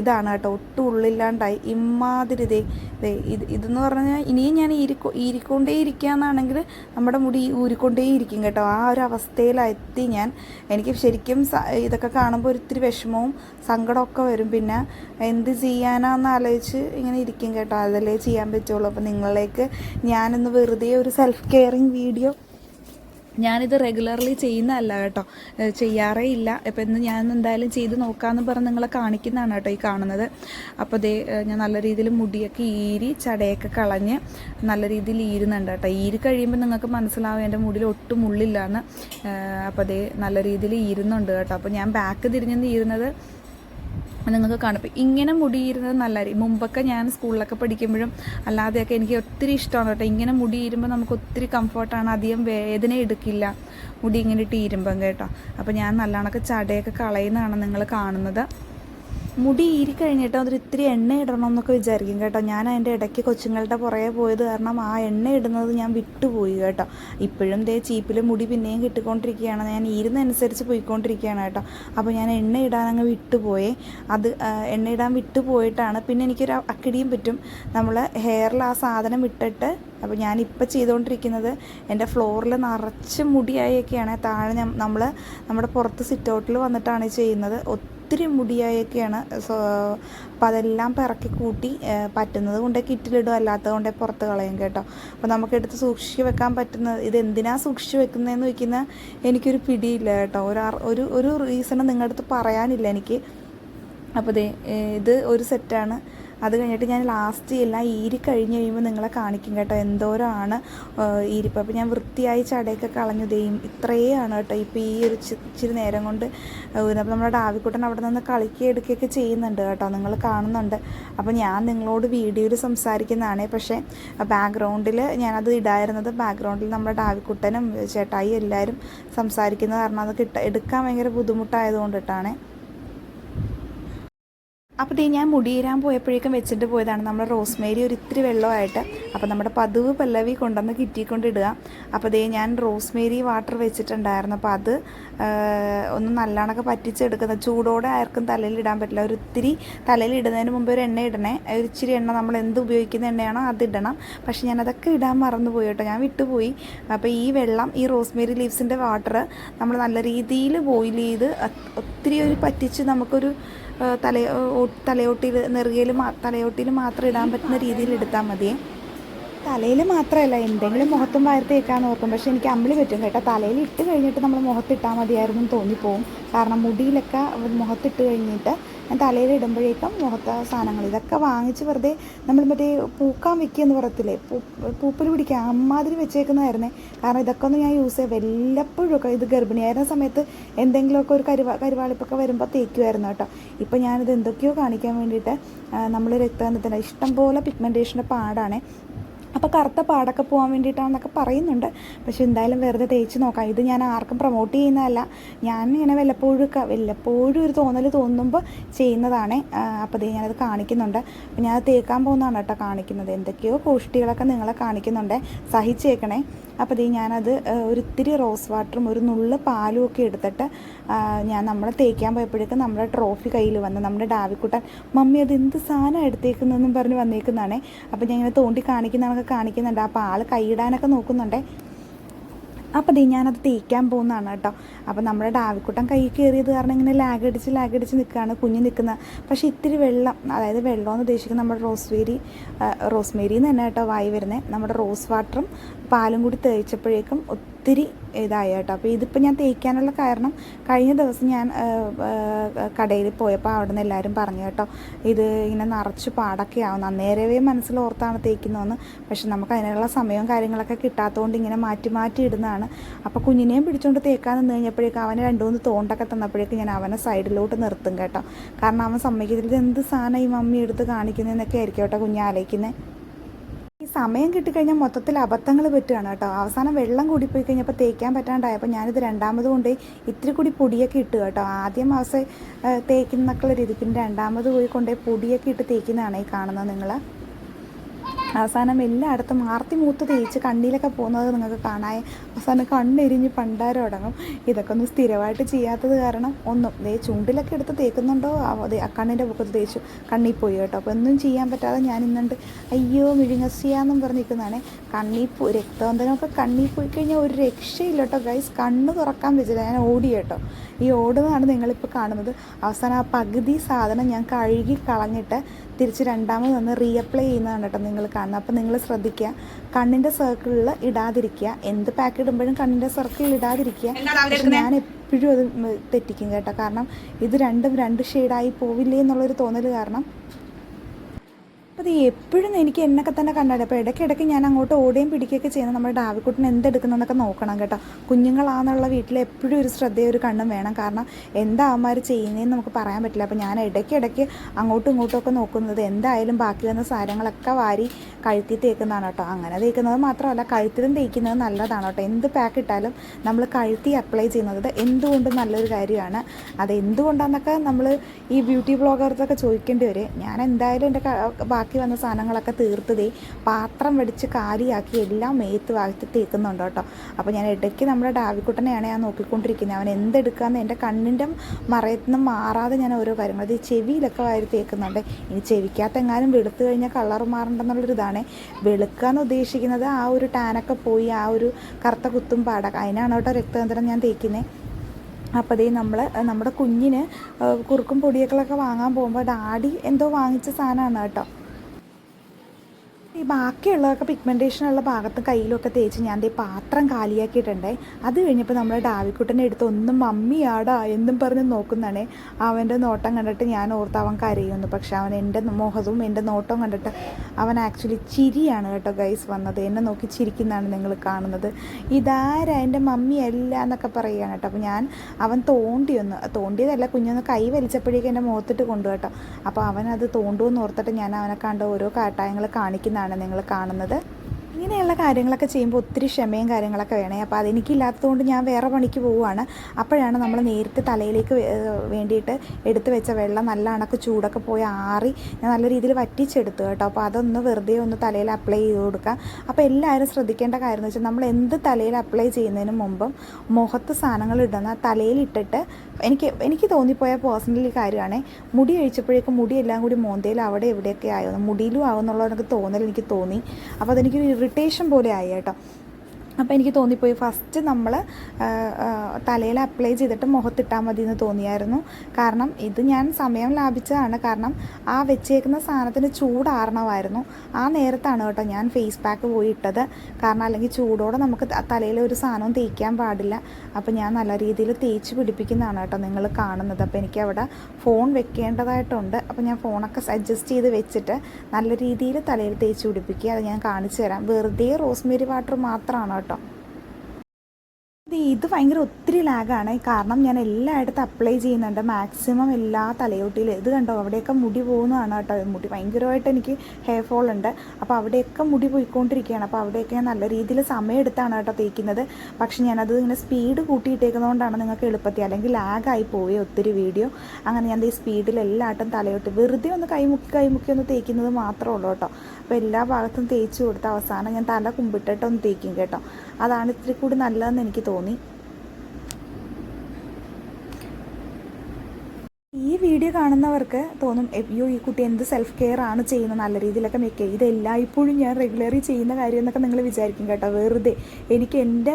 ഇതാണ് കേട്ടോ ഒട്ടും ഉള്ളില്ലാണ്ടായി. ഇമ്മാതിരി ദേ ദേ ഇത് ഇതെന്ന് പറഞ്ഞാൽ ഇനിയും ഞാൻ ഈരിക്കൊ ഈരിക്കൊണ്ടേ ഇരിക്കുകയെന്നാണെങ്കിൽ നമ്മുടെ മുടി ഊരിക്കൊണ്ടേ ഇരിക്കും കേട്ടോ. ആ ഒരു അവസ്ഥയിലെത്തി ഞാൻ. എനിക്ക് ശരിക്കും ഇതൊക്കെ കാണുമ്പോൾ ഒരിത്തിരി വിഷമവും സങ്കടമൊക്കെ വരും. പിന്നെ എന്ത് ചെയ്യാനാന്ന് ആലോചിച്ച് ഇങ്ങനെ ഇരിക്കും കേട്ടോ. അതല്ലേ ചെയ്യാൻ പറ്റുള്ളൂ. അപ്പോൾ നിങ്ങളിലേക്ക് ഞാനൊന്ന് വെറുതെ ഒരു സെൽഫ് കെയറിങ് വീഡിയോ ഞാനിത് റെഗുലർലി ചെയ്യുന്നതല്ല കേട്ടോ. ചെയ്യാറേ ഇല്ല. ഇപ്പം ഇന്ന് ഞാൻ എന്തായാലും ചെയ്ത് നോക്കാമെന്ന് പറഞ്ഞ് നിങ്ങളെ കാണിക്കുന്നതാണ് കേട്ടോ ഈ കാണുന്നത്. അപ്പോൾ ദേ ഞാൻ നല്ല രീതിയിൽ മുടിയൊക്കെ ഈരി ചടയൊക്കെ കളഞ്ഞ് നല്ല രീതിയിൽ ഈരുന്നുണ്ട് കേട്ടോ. ഈരി കഴിയുമ്പോൾ നിങ്ങൾക്ക് മനസ്സിലാവും എന്റെ മുടിയിൽ ഒട്ടും ഉള്ളില്ലാന്ന്. അപ്പോൾ ദേ നല്ല രീതിയിൽ ഈരുന്നുണ്ട് കേട്ടോ. അപ്പോൾ ഞാൻ ബാക്ക് തിരിഞ്ഞെന്ന് ഈരുന്നത് നിങ്ങൾക്ക് കാണും. അപ്പോൾ ഇങ്ങനെ മുടിയിരുന്നത് നല്ലതായിരിക്കും. മുമ്പൊക്കെ ഞാൻ സ്കൂളിലൊക്കെ പഠിക്കുമ്പോഴും അല്ലാതെയൊക്കെ എനിക്ക് ഒത്തിരി ഇഷ്ടമാണ് കേട്ടോ. ഇങ്ങനെ മുടിയിരുമ്പോൾ നമുക്ക് ഒത്തിരി കംഫർട്ടാണ്. അധികം വേദന എടുക്കില്ല മുടി ഇങ്ങനെ ഇട്ട് ഇരുമ്പം കേട്ടോ. അപ്പോൾ ഞാൻ നല്ലോണമൊക്കെ ചടയൊക്കെ കളയുന്നതാണ് നിങ്ങൾ കാണുന്നത്. മുടി ഈരി കഴിഞ്ഞിട്ട് അതൊരു ഇത്തിരി എണ്ണ ഇടണം എന്നൊക്കെ വിചാരിക്കും കേട്ടോ. ഞാൻ അതിന്റെ ഇടയ്ക്ക് കൊച്ചുങ്ങളുടെ പുറകെ പോയത് കാരണം ആ എണ്ണ ഇടുന്നത് ഞാൻ വിട്ടുപോയി കേട്ടോ. ഇപ്പോഴും ദേ ചീപ്പിൽ മുടി പിന്നെയും കിട്ടിക്കൊണ്ടിരിക്കുകയാണ്. ഞാൻ ഈരുന്നതനുസരിച്ച് പോയിക്കൊണ്ടിരിക്കുകയാണ് കേട്ടോ. അപ്പോൾ ഞാൻ എണ്ണ ഇടാൻ അങ്ങ് വിട്ടുപോയേ. അത് എണ്ണ ഇടാൻ വിട്ടുപോയിട്ടാണ്. പിന്നെ എനിക്കൊരു അക്കിടിയും പറ്റും. നമ്മൾ ഹെയറിൽ ആ സാധനം ഇട്ടിട്ട് അപ്പോൾ ഞാനിപ്പോൾ ചെയ്തുകൊണ്ടിരിക്കുന്നത് എന്റെ ഫ്ലോറിൽ നിറച്ച് മുടിയായൊക്കെയാണ്. താഴെ നമ്മൾ നമ്മുടെ പുറത്ത് സിറ്റ് ഔട്ടിൽ വന്നിട്ടാണ് ചെയ്യുന്നത്. ഒത്തിരി മുടിയായൊക്കെയാണ് സോ അപ്പം അതെല്ലാം പിറക്കി കൂട്ടി പറ്റുന്നത് കൊണ്ട് കിറ്റിലിടും അല്ലാത്തത് കൊണ്ട് പുറത്ത് കളയും കേട്ടോ. അപ്പോൾ നമുക്കെടുത്ത് സൂക്ഷിച്ച് വെക്കാൻ പറ്റുന്ന ഇത് എന്തിനാണ് സൂക്ഷിച്ച് വെക്കുന്നതെന്ന് വയ്ക്കുന്ന എനിക്കൊരു പിടിയില്ല കേട്ടോ. ഒരു ഒരു ഒരു റീസണും നിങ്ങളുടെ അടുത്ത് പറയാനില്ല എനിക്ക്. അപ്പോൾ ഇത് ഒരു സെറ്റാണ് അത് കഴിഞ്ഞിട്ട് ഞാൻ ലാസ്റ്റ് എല്ലാം ഈരി കഴിഞ്ഞ് കഴിയുമ്പോൾ നിങ്ങളെ കാണിക്കും കേട്ടോ. എന്തോരമാണ് ഈരിപ്പം അപ്പോൾ ഞാൻ വൃത്തിയായി ചടയൊക്കെ കളഞ്ഞു ദെയും ഇത്രയാണ് കേട്ടോ. ഇപ്പോൾ ഈ ഒരു ഇച്ചിരി നേരം കൊണ്ട് അപ്പോൾ നമ്മുടെ ഡാവിക്കുട്ടൻ അവിടെ നിന്ന് കളിക്കുക എടുക്കുകയൊക്കെ ചെയ്യുന്നുണ്ട് കേട്ടോ. നിങ്ങൾ കാണുന്നുണ്ട്. അപ്പോൾ ഞാൻ നിങ്ങളോട് വീഡിയോയിൽ സംസാരിക്കുന്നതാണ്. പക്ഷേ ബാക്ക്ഗ്രൗണ്ടിൽ ഞാനത് ഇടായിരുന്നത് ബാക്ക്ഗ്രൗണ്ടിൽ നമ്മുടെ ഡാവിക്കുട്ടനും ചേട്ടായി എല്ലാവരും സംസാരിക്കുന്നത് കാരണം അത് കിട്ട എടുക്കാൻ ഭയങ്കര ബുദ്ധിമുട്ടായതുകൊണ്ടിട്ടാണ്. അപ്പോൾ ദേ ഞാൻ മുടിയിരാൻ പോയപ്പോഴേക്കും വെച്ചിട്ട് പോയതാണ്. നമ്മൾ റോസ്മേരി ഒരു ഇത്തിരി വെള്ളമായിട്ട്. അപ്പോൾ നമ്മുടെ പതിവ് പല്ലവി കൊണ്ടുവന്ന് കിറ്റിക്കൊണ്ടിടുക അപ്പോൾ ദേ ഞാൻ റോസ്മേരി വാട്ടർ വെച്ചിട്ടുണ്ടായിരുന്നു. അപ്പോൾ അത് ഒന്ന് നല്ലോണമൊക്കെ പറ്റിച്ചെടുക്കുന്ന ചൂടോടെ ആർക്കും തലയിൽ ഇടാൻ പറ്റില്ല. ഒരു ഇത്തിരി തലയിൽ ഇടുന്നതിന് മുമ്പ് ഒരു എണ്ണ ഇടണേ. ഒരു ഇച്ചിരി എണ്ണ നമ്മൾ എന്ത് ഉപയോഗിക്കുന്ന എണ്ണയാണോ അതിടണം പക്ഷേ ഞാനതൊക്കെ ഇടാൻ മറന്നു പോയി കേട്ടോ. ഞാൻ വിട്ടുപോയി. അപ്പോൾ ഈ വെള്ളം ഈ റോസ്മേരി ലീവ്സിന്റെ വാട്ടർ നമ്മൾ നല്ല രീതിയിൽ ബോയിൽ ചെയ്ത് ഒത്തിരി ഒരു പറ്റിച്ച് നമുക്കൊരു തല തലയോട്ടിയിൽ നെറുകയിൽ മാ തലയോട്ടിയിൽ മാത്രം ഇടാൻ പറ്റുന്ന രീതിയിൽ എടുത്താൽ മതിയേ തലയിൽ മാത്രമല്ല എന്തെങ്കിലും മുഖത്തും വാരത്ത് വെക്കാൻ നോക്കും പക്ഷേ എനിക്ക് അമ്പിളി പറ്റും കേട്ടോ. തലയിൽ ഇട്ട് കഴിഞ്ഞിട്ട് നമ്മൾ മുഖത്തിട്ടാൽ മതിയായിരുന്നു തോന്നിപ്പോവും. കാരണം മുടിയിലൊക്കെ മുഖത്തിട്ട് കഴിഞ്ഞിട്ട് തലയിൽ ഇടുമ്പോഴേക്കും മുഖത്ത സാധനങ്ങൾ. ഇതൊക്കെ വാങ്ങിച്ച് വെറുതെ നമ്മൾ മറ്റേ പൂക്കാൻ വെക്കുക എന്ന് പറയത്തില്ലേ? പൂപ്പൽ പിടിക്കുക അമ്മാതിരി വെച്ചേക്കുന്നതായിരുന്നേ. കാരണം ഇതൊക്കെ ഒന്ന് ഞാൻ യൂസ് ചെയ്യാം. വല്ലപ്പോഴും ഒക്കെ ഇത് ഗർഭിണിയായിരുന്ന സമയത്ത് എന്തെങ്കിലുമൊക്കെ ഒരു കരുവാ കരുവാളിപ്പൊക്കെ വരുമ്പോൾ തേക്കുമായിരുന്നു കേട്ടോ. ഇപ്പം ഞാനിത് എന്തൊക്കെയോ കാണിക്കാൻ വേണ്ടിയിട്ട് നമ്മൾ രക്തബന്ധത്തിന്റെ ഇഷ്ടം പോലെ പിഗ്മെന്റേഷന്റെ പാടാണ്. അപ്പോൾ കറുത്ത പാടൊക്കെ പോകാൻ വേണ്ടിയിട്ടാണെന്നൊക്കെ പറയുന്നുണ്ട്. പക്ഷെ എന്തായാലും വെറുതെ തേച്ച് നോക്കാം. ഇത് ഞാൻ ആർക്കും പ്രൊമോട്ട് ചെയ്യുന്നതല്ല. ഞാൻ ഇങ്ങനെ വല്ലപ്പോഴും വല്ലപ്പോഴും ഒരു തോന്നൽ തോന്നുമ്പോൾ ചെയ്യുന്നതാണ്. അപ്പോൾ ഇത് ഞാനത് കാണിക്കുന്നുണ്ട്. അപ്പോൾ ഞാൻ തേക്കാൻ പോകുന്നതാണ് കേട്ടോ കാണിക്കുന്നത്. എന്തൊക്കെയോ കോഷ്ടികളൊക്കെ നിങ്ങളെ കാണിക്കുന്നുണ്ട്. സഹിച്ചേക്കണേ. അപ്പോൾ ഇത് ഞാനത് ഒരിത്തിരി റോസ് വാട്ടറും ഒരു നുള്ള് പാലും ഒക്കെ എടുത്തിട്ട് ഞാൻ നമ്മളെ തേക്കാൻ പോയപ്പോഴേക്കും നമ്മുടെ ട്രോഫി കയ്യിൽ വന്ന് നമ്മുടെ ഡാവിക്കുട്ടൻ മമ്മി അത് എന്ത് സാധനം എടുത്തേക്കുന്നതെന്നും പറഞ്ഞ് വന്നേക്കുന്നതാണേ. അപ്പോൾ ഞാൻ ഇങ്ങനെ തോണ്ടി കാണിക്കുന്നതൊക്കെ കാണിക്കുന്നുണ്ട്. അപ്പോൾ ആൾ കൈയിടാനൊക്കെ നോക്കുന്നുണ്ടേ. അപ്പോൾ ദേ ഞാനത് തേക്കാൻ പോകുന്നതാണ് കേട്ടോ. അപ്പോൾ നമ്മുടെ ഡാവിക്കുട്ടൻ കൈ കയറിയത് കാരണം ഇങ്ങനെ ലാഗ് അടിച്ച് ലാഗ് അടിച്ച് നിൽക്കുകയാണ് കുഞ്ഞ് നിൽക്കുന്ന പക്ഷേ ഇത്തിരി വെള്ളം അതായത് വെള്ളം എന്ന് ഉദ്ദേശിക്കുന്നത് നമ്മുടെ റോസ്മേരി റോസ്മേരി എന്ന് തന്നെ കേട്ടോ വായി വരുന്നത് നമ്മുടെ റോസ് വാട്ടറും പാലും കൂടി തേച്ചപ്പോഴേക്കും ഒത്തിരി ഇതായി കേട്ടോ. അപ്പോൾ ഇതിപ്പോൾ ഞാൻ തേക്കാനുള്ള കാരണം കഴിഞ്ഞ ദിവസം ഞാൻ കടയിൽ പോയപ്പോൾ അവിടെ നിന്ന് എല്ലാവരും പറഞ്ഞു കേട്ടോ ഇത് ഇങ്ങനെ നിറച്ച് പാടൊക്കെ ആവും. അന്നേരവേ മനസ്സിൽ ഓർത്താണ് തേക്കുന്നതെന്ന്. പക്ഷെ നമുക്ക് അതിനുള്ള സമയവും കാര്യങ്ങളൊക്കെ കിട്ടാത്തതുകൊണ്ട് ഇങ്ങനെ മാറ്റി മാറ്റി ഇടുന്നതാണ്. അപ്പോൾ കുഞ്ഞിനെയും പിടിച്ചുകൊണ്ട് തേക്കാൻ നിന്ന് കഴിഞ്ഞപ്പോഴേക്കും അവന് രണ്ട് മൂന്ന് തോണ്ടൊക്കെ തന്നപ്പോഴേക്കും ഞാൻ അവനെ സൈഡിലോട്ട് നിർത്തും കേട്ടോ. കാരണം അവൻ സമ്മതിക്കത്തില്ല ഇത് എന്ത് സാധനം ഈ മമ്മി എടുത്ത് കാണിക്കുന്നതെന്നൊക്കെ ആയിരിക്കും കേട്ടോ കുഞ്ഞ് ആലോചിക്കുന്നത് ഈ സമയം കിട്ടിക്കഴിഞ്ഞാൽ മൊത്തത്തിൽ അബദ്ധങ്ങൾ പറ്റുകയാണ് കേട്ടോ. അവസാനം വെള്ളം കൂടിപ്പോയി കഴിഞ്ഞപ്പോൾ തേക്കാൻ പറ്റാണ്ടായപ്പോൾ ഞാനിത് രണ്ടാമത് കൊണ്ട് ഇത്തിരി കൂടി പൊടിയൊക്കെ ഇട്ട് കേട്ടോ. ആദ്യം അവസ്ഥ തേക്കുന്നൊക്കെയുള്ള രീതി പിന്നെ രണ്ടാമത് പോയി കൊണ്ടുപോയി പൊടിയൊക്കെ ഇട്ട് തേക്കുന്നതാണ് ഈ കാണുന്നത് നിങ്ങൾ അവസാനം എല്ലായിടത്തും ആർത്തി മൂത്ത് തേച്ച് കണ്ണിലൊക്കെ പോകുന്നത് നിങ്ങൾക്ക് കാണാൻ. അവസാനം കണ്ണെരിഞ്ഞ് പണ്ടാരം അടങ്ങും ഇതൊക്കെ ഒന്ന് സ്ഥിരമായിട്ട് ചെയ്യാത്തത് കാരണം ഒന്നും. ദേ ചൂണ്ടിലൊക്കെ എടുത്ത് തേക്കുന്നുണ്ടോ? അതെ കണ്ണിന്റെ പൊക്കത്ത് തേച്ചു. കണ്ണിൽ പോയി കേട്ടോ. അപ്പോൾ ഒന്നും ചെയ്യാൻ പറ്റാതെ ഞാൻ ഇന്നുണ്ട്. അയ്യോ മിഴുങ്ങസിയാന്നും പറഞ്ഞിരിക്കുന്നതാണ് കണ്ണിൽ പോയി രക്തബന്ധനമൊക്കെ കണ്ണിൽ പോയി കഴിഞ്ഞാൽ ഒരു രക്ഷയില്ല കേട്ടോ ഗൈസ് കണ്ണ് തുറക്കാൻ വെച്ചില്ല. ഞാൻ ഓടി കേട്ടോ. ഈ ഓടുന്നതാണ് നിങ്ങളിപ്പോൾ കാണുന്നത്. അവസാനം ആ പകുതി സാധനം ഞാൻ കഴുകി കളഞ്ഞിട്ട് തിരിച്ച് രണ്ടാമത് വന്ന് റീഅപ്ലൈ ചെയ്യുന്നതാണ് കേട്ടോ നിങ്ങൾ കാണുന്നത്. അപ്പോൾ നിങ്ങൾ ശ്രദ്ധിക്കുക കണ്ണിന്റെ സർക്കിളിൽ ഇടാതിരിക്കുക. എന്ത് പാക്ക് ഇടുമ്പോഴും കണ്ണിന്റെ സർക്കിളിൽ ഇടാതിരിക്കുക. പക്ഷെ ഞാൻ എപ്പോഴും അത് തെറ്റിക്കും കേട്ടോ. കാരണം ഇത് രണ്ടും രണ്ട് ഷെയ്ഡായി പോവില്ലേ എന്നുള്ളൊരു തോന്നൽ കാരണം അപ്പോൾ അത് എപ്പോഴും എനിക്ക് എന്നൊക്കെ തന്നെ കണ്ടാൽ അപ്പോൾ ഇടയ്ക്കിടയ്ക്ക് ഞാൻ അങ്ങോട്ട് ഓടുകയും പിടിക്കുകയൊക്കെ ചെയ്യുന്നത് നമ്മുടെ ഡാവിക്കുട്ടിന് എന്തെടുക്കുന്നതെന്നൊക്കെ നോക്കണം കേട്ടോ. കുഞ്ഞുങ്ങളാണെന്നുള്ള വീട്ടിൽ എപ്പോഴും ഒരു ശ്രദ്ധയും ഒരു കണ്ണും വേണം. കാരണം എന്താ അവന്മാർ ചെയ്യുന്നതെന്ന് നമുക്ക് പറയാൻ പറ്റില്ല. അപ്പോൾ ഞാൻ ഇടയ്ക്കിടയ്ക്ക് അങ്ങോട്ടും ഇങ്ങോട്ടും ഒക്കെ നോക്കുന്നത് എന്തായാലും ബാക്കി വന്ന സാധനങ്ങളൊക്കെ വാരി കഴുത്തിൽ തേക്കുന്നതാണ് കേട്ടോ. അങ്ങനെ തേക്കുന്നത് മാത്രമല്ല കഴുത്തിലും തേക്കുന്നത് നല്ലതാണ് കേട്ടോ. എന്ത് പാക്ക് ഇട്ടാലും നമ്മൾ കഴുത്തി അപ്ലൈ ചെയ്യുന്നത് എന്തുകൊണ്ടും നല്ലൊരു കാര്യമാണ്. അത് എന്തുകൊണ്ടാണെന്നൊക്കെ നമ്മൾ ഈ ബ്യൂട്ടി ബ്ലോഗേഴ്സൊക്കെ ചോദിക്കേണ്ടി വരും. ഞാൻ എന്തായാലും എന്റെ ക- ബാക്കി വന്ന സാധനങ്ങളൊക്കെ തീർത്തതേ പാത്രം വെടിച്ച് കാലിയാക്കി എല്ലാം മേത്ത് വാഴ്ത്തി തേക്കുന്നുണ്ട് കേട്ടോ. അപ്പോൾ ഞാൻ ഇടയ്ക്ക് നമ്മുടെ ഡാവിക്കുട്ടനെയാണ് ഞാൻ നോക്കിക്കൊണ്ടിരിക്കുന്നത്. അവൻ എന്തെടുക്കാന്ന് എന്റെ കണ്ണിന്റെ മറയത്ത് നിന്ന് മാറാതെ ഞാൻ ഓരോ കാര്യങ്ങൾ ഈ ചെവിയിലൊക്കെ വാരി തേക്കുന്നുണ്ട്. ഇനി ചെവിക്കകത്ത് എങ്ങാനും വെളുത്തു കഴിഞ്ഞാൽ കളർ മാറണ്ടെന്നുള്ളൊരു ഇതാണ് വെളുക്കുക എന്ന് ഉദ്ദേശിക്കുന്നത് ആ ഒരു ടാനൊക്കെ പോയി ആ ഒരു കറുത്ത കുത്തും പാട അതിനാണ് കേട്ടോ രക്തതന്ത്രം ഞാൻ തേക്കുന്നത് അപ്പോൾ അതേ നമ്മൾ നമ്മുടെ കുഞ്ഞിന് കുറുക്കും പൊടിയൊക്കെ വാങ്ങാൻ പോകുമ്പോൾ ഡാഡി എന്തോ വാങ്ങിച്ച സാധനമാണ് കേട്ടോ. ഈ ബാക്കിയുള്ളതൊക്കെ പിഗ്മെന്റേഷനുള്ള ഭാഗത്തും കയ്യിലൊക്കെ തേച്ച് ഞാൻ ദേ പാത്രം കാലിയാക്കിയിട്ടുണ്ട്. അത് കഴിഞ്ഞപ്പോൾ നമ്മൾ ഡാവിക്കുട്ടനെ എടുത്ത് ഒന്നും മമ്മിയാടാ എന്നും പറഞ്ഞ് നോക്കുന്നതാണേ. അവന്റെ നോട്ടം കണ്ടിട്ട് ഞാൻ ഓർത്ത് അവൻ കരയുന്നു. പക്ഷെ അവൻ എന്റെ മുഖവും എന്റെ നോട്ടവും കണ്ടിട്ട് അവൻ ആക്ച്വലി ചിരിയാണ് കേട്ടോ ഗൈസ് വന്നത്. എന്നെ നോക്കി ചിരിക്കുന്നതാണ് നിങ്ങൾ കാണുന്നത്. ഇതാരാ? എന്റെ മമ്മി അല്ല എന്നൊക്കെ പറയുകയാണ് കേട്ടോ. അപ്പോൾ ഞാൻ അവൻ തോണ്ടിയൊന്ന് തോണ്ടിയതല്ല കുഞ്ഞൊന്ന് കൈ വലിച്ചപ്പോഴേക്കും എന്റെ മുഖത്തിട്ട് കൊണ്ടു കേട്ടോ. അപ്പോൾ അവൻ അത് തോണ്ടുമെന്ന് ഓർത്തിട്ട് ഞാൻ അവനെ കണ്ട ഓരോ കാട്ടായങ്ങൾ കാണിക്കുന്നതാണ്. നിങ്ങൾ കാണുന്നത്. ഇങ്ങനെയുള്ള കാര്യങ്ങളൊക്കെ ചെയ്യുമ്പോൾ ഒത്തിരി ക്ഷമയും കാര്യങ്ങളൊക്കെ വേണേ. അപ്പോൾ അതെനിക്കില്ലാത്തതുകൊണ്ട് ഞാൻ വേറെ പണിക്ക് പോവുകയാണ്. അപ്പോഴാണ് നമ്മൾ നേരിട്ട് തലയിലേക്ക് വേണ്ടിയിട്ട് എടുത്ത് വെച്ച വെള്ളം നല്ല അണക്ക് ചൂടൊക്കെ പോയി ആറി ഞാൻ നല്ല രീതിയിൽ വറ്റിച്ചെടുത്തു കേട്ടോ. അപ്പോൾ അതൊന്ന് വെറുതെ ഒന്ന് തലയിൽ അപ്ലൈ ചെയ്ത് കൊടുക്കാം അപ്പോൾ എല്ലാവരും ശ്രദ്ധിക്കേണ്ട കാര്യം എന്ന് വെച്ചാൽ നമ്മൾ എന്ത് തലയിൽ അപ്ലൈ ചെയ്യുന്നതിന് മുമ്പും മുഖത്ത് സാധനങ്ങൾ ഇടുന്ന തലയിലിട്ടിട്ട് എനിക്ക് എനിക്ക് തോന്നിപ്പോയ പേഴ്സണലി കാര്യമാണ്. മുടി അഴിച്ചപ്പോഴേക്കും മുടി എല്ലാം കൂടി മോന്തയിൽ അവിടെ എവിടെയൊക്കെ ആയോ. മുടിയിലും ആവുന്നുള്ള എനിക്ക് തോന്നൽ എനിക്ക് തോന്നി. അപ്പോൾ അതെനിക്ക് ഇറിറ്റേഷൻ പോലെ ആയി കേട്ടോ. അപ്പോൾ എനിക്ക് തോന്നിപ്പോയി. ഫസ്റ്റ് നമ്മൾ തലയിൽ അപ്ലൈ ചെയ്തിട്ട് മുഖത്തിട്ടാൽ മതി എന്ന് തോന്നിയായിരുന്നു. കാരണം ഇത് ഞാൻ സമയം ലാഭിച്ചതാണ്. കാരണം ആ വെച്ചേക്കുന്ന സാധനത്തിന് ചൂടാറണമായിരുന്നു. ആ നേരത്താണ് കേട്ടോ ഞാൻ ഫേസ് പാക്ക് പോയി ഇട്ടത്. കാരണം അല്ലെങ്കിൽ ചൂടോടെ നമുക്ക് തലയിൽ ഒരു സാധനവും തേക്കാൻ പാടില്ല. അപ്പോൾ ഞാൻ നല്ല രീതിയിൽ തേച്ച് പിടിപ്പിക്കുന്നതാണ് കേട്ടോ നിങ്ങൾ കാണുന്നത്. അപ്പോൾ എനിക്ക് അവിടെ ഫോൺ വെക്കേണ്ടതായിട്ടുണ്ട്. അപ്പോൾ ഞാൻ ഫോണൊക്കെ അഡ്ജസ്റ്റ് ചെയ്ത് വെച്ചിട്ട് നല്ല രീതിയിൽ തലയിൽ തേച്ച് പിടിപ്പിക്കുക. അത് ഞാൻ കാണിച്ചു തരാം. വെറുതെ റോസ്മേരി വാട്ടർ മാത്രമാണ് കേട്ടോ ഇത് ഇത് ഭയങ്കര ഒത്തിരി ലാഗാണ്. കാരണം ഞാൻ എല്ലായിടത്തും അപ്ലൈ ചെയ്യുന്നുണ്ട്. മാക്സിമം എല്ലാ തലയോട്ടിയിലും. ഇത് കണ്ടോ? അവിടെയൊക്കെ മുടി പോകുന്നതാണ് കേട്ടോ. മുടി ഭയങ്കരമായിട്ട് എനിക്ക് ഹെയർ ഫോൾ ഉണ്ട്. അപ്പോൾ അവിടെയൊക്കെ മുടി പോയിക്കൊണ്ടിരിക്കുകയാണ്. അപ്പോൾ അവിടെയൊക്കെ ഞാൻ നല്ല രീതിയിൽ സമയം എടുത്താണ് കേട്ടോ തേക്കുന്നത്. പക്ഷേ ഞാനത് ഇങ്ങനെ സ്പീഡ് കൂട്ടിയിട്ടേക്കുന്നതുകൊണ്ടാണ് നിങ്ങൾക്ക് എളുപ്പത്തിൽ അല്ലെങ്കിൽ ലാഗായി പോയി ഒത്തിരി വീഡിയോ അങ്ങനെ ഞാൻ ഈ സ്പീഡിൽ എല്ലായിട്ടും തലയോട്ട് വെറുതെ ഒന്ന് കൈമുക്കി കൈമുക്കി ഒന്ന് തേക്കുന്നത് മാത്രമേ ഉള്ളൂ കേട്ടോ. അപ്പോൾ എല്ലാ ഭാഗത്തും തേച്ച് കൊടുത്ത അവസാനം ഞാൻ തല കുമ്പിട്ടിട്ടൊന്ന് തേക്കും കേട്ടോ. അതാണ് ഇത്തിരി കൂടി നല്ലതെന്ന് എനിക്ക് തോന്നി. ഈ വീഡിയോ കാണുന്നവർക്ക് തോന്നും അയ്യോ ഈ കുട്ടി എന്ത് സെൽഫ് കെയർ ആണ് ചെയ്യുന്നത്? നല്ല രീതിയിലൊക്കെ മേക്ക് ഇത് ഇപ്പോഴും ഞാൻ റെഗുലറി ചെയ്യുന്ന കാര്യം എന്നൊക്കെ നിങ്ങൾ വിചാരിക്കും കേട്ടോ. വെറുതെ. എനിക്ക് എന്റെ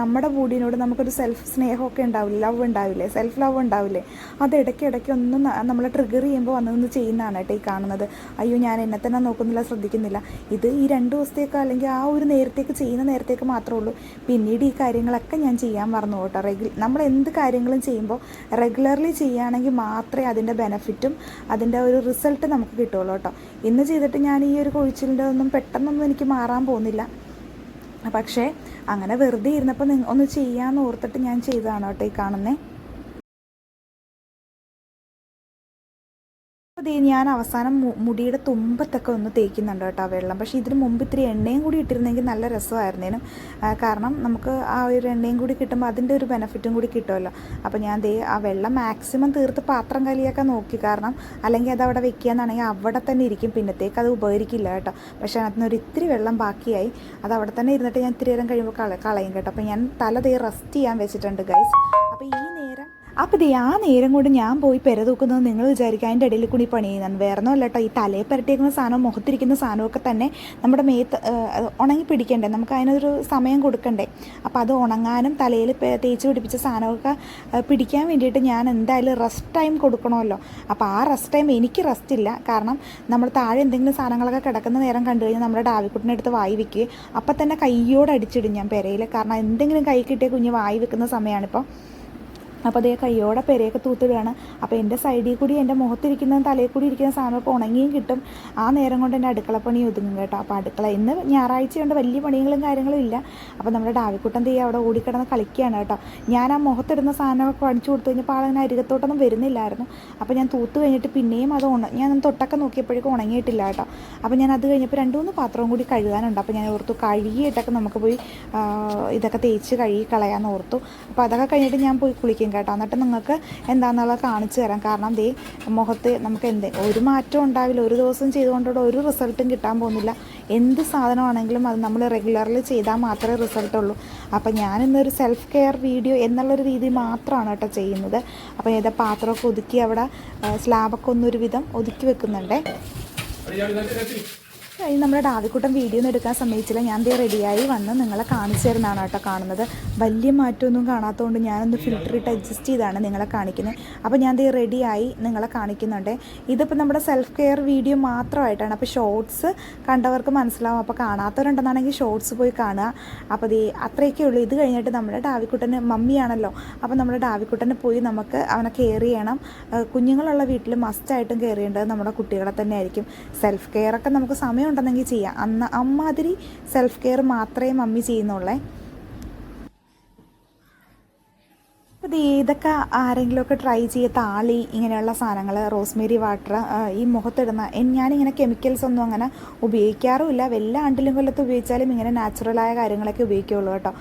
നമ്മുടെ ബോഡിനോട് നമുക്കൊരു സെൽഫ് സ്നേഹമൊക്കെ ഉണ്ടാവില്ല? ലവ് ഉണ്ടാവില്ലേ? സെൽഫ് ലവ് ഉണ്ടാവില്ലേ? അത് ഇടയ്ക്ക് ഇടയ്ക്ക് ഒന്ന് നമ്മൾ ട്രിഗർ ചെയ്യുമ്പോൾ വന്നു നിന്ന് ചെയ്യുന്നതാണ് കേട്ടോ ഈ കാണുന്നത്. അയ്യോ ഞാൻ എന്നെ തന്നെ നോക്കുന്നില്ല ശ്രദ്ധിക്കുന്നില്ല. ഇത് ഈ രണ്ട് ദിവസത്തേക്കോ അല്ലെങ്കിൽ ആ ഒരു നേരത്തേക്ക് ചെയ്യുന്ന നേരത്തേക്ക് മാത്രമേ ഉള്ളൂ. പിന്നീട് ഈ കാര്യങ്ങളൊക്കെ ഞാൻ ചെയ്യാൻ മറന്നു കേട്ടോ റെഗു നമ്മൾ എന്ത് കാര്യങ്ങളും ചെയ്യുമ്പോൾ റെഗുലർലി ചെയ്യുകയാണെങ്കിൽ മാത്രമേ അതിന്റെ ബെനഫിറ്റും അതിന്റെ ഒരു റിസൾട്ട് നമുക്ക് കിട്ടുള്ളൂ കേട്ടോ. ഇന്ന് ചെയ്തിട്ട് ഞാൻ ഈ ഒരു കൊഴിച്ചിലിന്റെ ഒന്നും പെട്ടെന്നൊന്നും എനിക്ക് മാറാൻ പോകുന്നില്ല. പക്ഷേ അങ്ങനെ വെറുതെ ഇരുന്നപ്പോൾ ഒന്ന് ചെയ്യാമെന്ന് ഓർത്തിട്ട് ഞാൻ ചെയ്തതാണ് കേട്ടോ ഈ കാണുന്നത് ദേ ഞാൻ അവസാനം മുടിയുടെ തുമ്പത്തൊക്കെ ഒന്ന് തേക്കുന്നുണ്ട് കേട്ടോ വെള്ളം. പക്ഷേ ഇതിന് മുമ്പ് ഇത്തിരി എണ്ണയും കൂടി ഇട്ടിരുന്നെങ്കിൽ നല്ല രസമായിരുന്നേനും. കാരണം നമുക്ക് ആ ഒരു എണ്ണയും കൂടി കിട്ടുമ്പോൾ അതിന്റെ ഒരു ബെനഫിറ്റും കൂടി കിട്ടുമല്ലോ. അപ്പോൾ ഞാൻ ദേ ആ വെള്ളം മാക്സിമം തീർത്ത് പാത്രം കലിയൊക്കെ നോക്കി. കാരണം അല്ലെങ്കിൽ അത് അവിടെ വെക്കുകയെന്നാണെങ്കിൽ അവിടെ തന്നെ ഇരിക്കും. പിന്നത്തേക്ക് അത് ഉപകരിക്കില്ല കേട്ടോ. പക്ഷേ അതിന് ഒരു ഇത്തിരി വെള്ളം ബാക്കിയായി. അത് അവിടെ തന്നെ ഇരുന്നിട്ട് ഞാൻ ഇത്തിരി നേരം കഴിയുമ്പോൾ കള കളയും കേട്ടോ. അപ്പോൾ ഞാൻ തല ദേ റെസ്റ്റ് ചെയ്യാൻ വെച്ചിട്ടുണ്ട് ഗൈസ് അപ്പോൾ ഈ അപ്പോൾ ദേ ആ നേരം കൊണ്ട് ഞാൻ പോയി പെര തൂക്കുന്നത് നിങ്ങൾ വിചാരിക്കുക അതിന്റെ ഇടയിൽ കൂടി പണി ചെയ്യുന്നത് വേറെ ഒന്നുമല്ല കേട്ടോ ഈ തലയെ പുരട്ടിയേക്കുന്ന സാധനം മുഖത്തിരിക്കുന്ന സാധനമൊക്കെ തന്നെ നമ്മുടെ മേത്ത് ഉണങ്ങി പിടിക്കണ്ടേ? നമുക്ക് അതിനൊരു സമയം കൊടുക്കണ്ടേ? അപ്പോൾ അത് ഉണങ്ങാനും തലയിൽ തേച്ച് പിടിപ്പിച്ച സാധനമൊക്കെ പിടിക്കാൻ വേണ്ടിയിട്ട് ഞാൻ എന്തായാലും റെസ്റ്റ് ടൈം കൊടുക്കണമല്ലോ. അപ്പോൾ ആ റെസ്റ്റ് ടൈം എനിക്ക് റെസ്റ്റ് ഇല്ല. കാരണം നമ്മൾ താഴെ എന്തെങ്കിലും സാധനങ്ങളൊക്കെ കിടക്കുന്ന നേരം കണ്ടു കഴിഞ്ഞാൽ നമ്മുടെ ഡാവിക്കുട്ടിനെ എടുത്ത് വായി വെക്കുകയും അപ്പം തന്നെ കയ്യോട് അടിച്ചിടും ഞാൻ പെരയിൽ കാരണം എന്തെങ്കിലും കൈ കിട്ടിയ കുഞ്ഞ് വായി വെക്കുന്ന സമയമാണിപ്പോൾ അപ്പോൾ അതേ കയ്യോടെ പെരയൊക്കെ തൂത്തിടുകയാണ്. അപ്പോൾ എന്റെ സൈഡിൽ കൂടി എന്റെ മുഖത്തിരിക്കുന്ന തലയിൽ കൂടി ഇരിക്കുന്ന സാധനമൊക്കെ ഉണങ്ങിയും കിട്ടും. ആ നേരം കൊണ്ട് എന്റെ അടുക്കളപ്പണി ഒതുങ്ങും കേട്ടോ. അപ്പോൾ അടുക്കള ഇന്ന് ഞായറാഴ്ച കൊണ്ട് വലിയ പണികളും കാര്യങ്ങളും ഇല്ല. അപ്പോൾ നമ്മുടെ ഡാവിക്കുട്ടൻ തീ അവിടെ ഓടിക്കിടന്ന് കളിക്കുകയാണ് കേട്ടോ. ഞാൻ ആ മുഖത്തിടുന്ന സാധനമൊക്കെ അടിച്ചു കൊടുത്തു കഴിഞ്ഞപ്പോൾ ആളങ്ങനെ അരികത്തോട്ടൊന്നും വരുന്നില്ലായിരുന്നു. അപ്പോൾ ഞാൻ തൂത്ത് കഴിഞ്ഞിട്ട് പിന്നെയും അത് ഉണ ഞാൻ തൊട്ടൊക്കെ നോക്കിയപ്പോഴേക്കും ഉണങ്ങിയിട്ടില്ല കേട്ടോ. അപ്പോൾ ഞാൻ അത് കഴിഞ്ഞപ്പോൾ രണ്ട് മൂന്ന് പാത്രവും കൂടി കഴുകാനുണ്ട്. അപ്പോൾ ഞാൻ ഓർത്തു കഴുകിയിട്ടൊക്കെ നമുക്ക് പോയി ഇതൊക്കെ തേച്ച് കഴുകി കളയാമെന്ന് ഓർത്തു. അപ്പോൾ അതൊക്കെ കഴിഞ്ഞിട്ട് ഞാൻ പോയി കുളിക്കും കേട്ടോ. എന്നിട്ട് നിങ്ങൾക്ക് എന്താണെന്നുള്ളത് കാണിച്ചു തരാം. കാരണം ദേ മുഖത്ത് നമുക്ക് എന്ത് ഒരു മാറ്റവും ഉണ്ടാവില്ല. ഒരു ദിവസം ചെയ്തുകൊണ്ടുള്ള ഒരു റിസൾട്ടും കിട്ടാൻ പോകുന്നില്ല. എന്ത് സാധനമാണെങ്കിലും അത് നമ്മൾ റെഗുലർലി ചെയ്താൽ മാത്രമേ റിസൾട്ട് ഉള്ളൂ. അപ്പോൾ ഞാൻ ഇന്നൊരു സെൽഫ് കെയർ വീഡിയോ എന്നുള്ളൊരു രീതി മാത്രമാണ് കേട്ടോ ചെയ്യുന്നത്. അപ്പോൾ ഏതാ പാത്രമൊക്കെ ഒതുക്കി അവിടെ സ്ലാബൊക്കെ ഒന്നൊരു വിധം ഒതുക്കി വെക്കുന്നുണ്ടേ. കഴിഞ്ഞ് നമ്മുടെ ഡാവിക്കൂട്ടം വീഡിയോ ഒന്നും എടുക്കാൻ സമ്മതിച്ചില്ല. ഞാൻ ദേ റെഡിയായി വന്ന് നിങ്ങളെ കാണിച്ചു തരുന്നതാണ് കേട്ടോ കാണുന്നത്. വലിയ മാറ്റമൊന്നും കാണാത്തതുകൊണ്ട് ഞാനൊന്ന് ഫിൽറ്റർ ഇട്ട് അഡ്ജസ്റ്റ് ചെയ്താണ് നിങ്ങളെ കാണിക്കുന്നത്. അപ്പോൾ ഞാൻ ദേ റെഡിയായി നിങ്ങളെ കാണിക്കുന്നുണ്ട്. ഇതിപ്പോൾ നമ്മുടെ സെൽഫ് കെയർ വീഡിയോ മാത്രമായിട്ടാണ്. അപ്പോൾ ഷോർട്സ് കണ്ടവർക്ക് മനസ്സിലാവും. അപ്പോൾ കാണാത്തവരുണ്ടെന്നാണെങ്കിൽ ഷോർട്സ് പോയി കാണുക. അപ്പോൾ ദേ അത്രയൊക്കെ ഉള്ളൂ. ഇത് കഴിഞ്ഞിട്ട് നമ്മുടെ ഡാവിക്കുട്ടന് മമ്മിയാണല്ലോ. അപ്പോൾ നമ്മുടെ ഡാവിക്കുട്ടനെ പോയി നമുക്ക് അവനെ കെയർ ചെയ്യണം. കുഞ്ഞുങ്ങളുള്ള വീട്ടിൽ മസ്റ്റായിട്ടും കെയർ ചെയ്യേണ്ടത് നമ്മുടെ കുട്ടികളെ തന്നെ ആയിരിക്കും സെൽഫ് കെയറൊക്കെ നമുക്ക് സമയം ഉണ്ടെന്നെങ്കിൽ ചെയ്യാം. അന്ന് അമ്മാതിരി സെൽഫ് കെയർ മാത്രമേ മമ്മി ചെയ്യുന്നുള്ളേ. അപ്പോൾ ഇത് ഇതൊക്കെ ആരെങ്കിലുമൊക്കെ ട്രൈ ചെയ്യ താളി ഇങ്ങനെയുള്ള സാധനങ്ങൾ റോസ്മേരി വാട്ടർ ഈ മുഖത്തിടുന്ന ഞാനിങ്ങനെ കെമിക്കൽസ് ഒന്നും അങ്ങനെ ഉപയോഗിക്കാറുമില്ല. വല്ല ആണ്ടിലും കൊല്ലത്ത് ഉപയോഗിച്ചാലും ഇങ്ങനെ നാച്ചുറലായ കാര്യങ്ങളൊക്കെ ഉപയോഗിക്കുകയുള്ളൂ കേട്ടോ.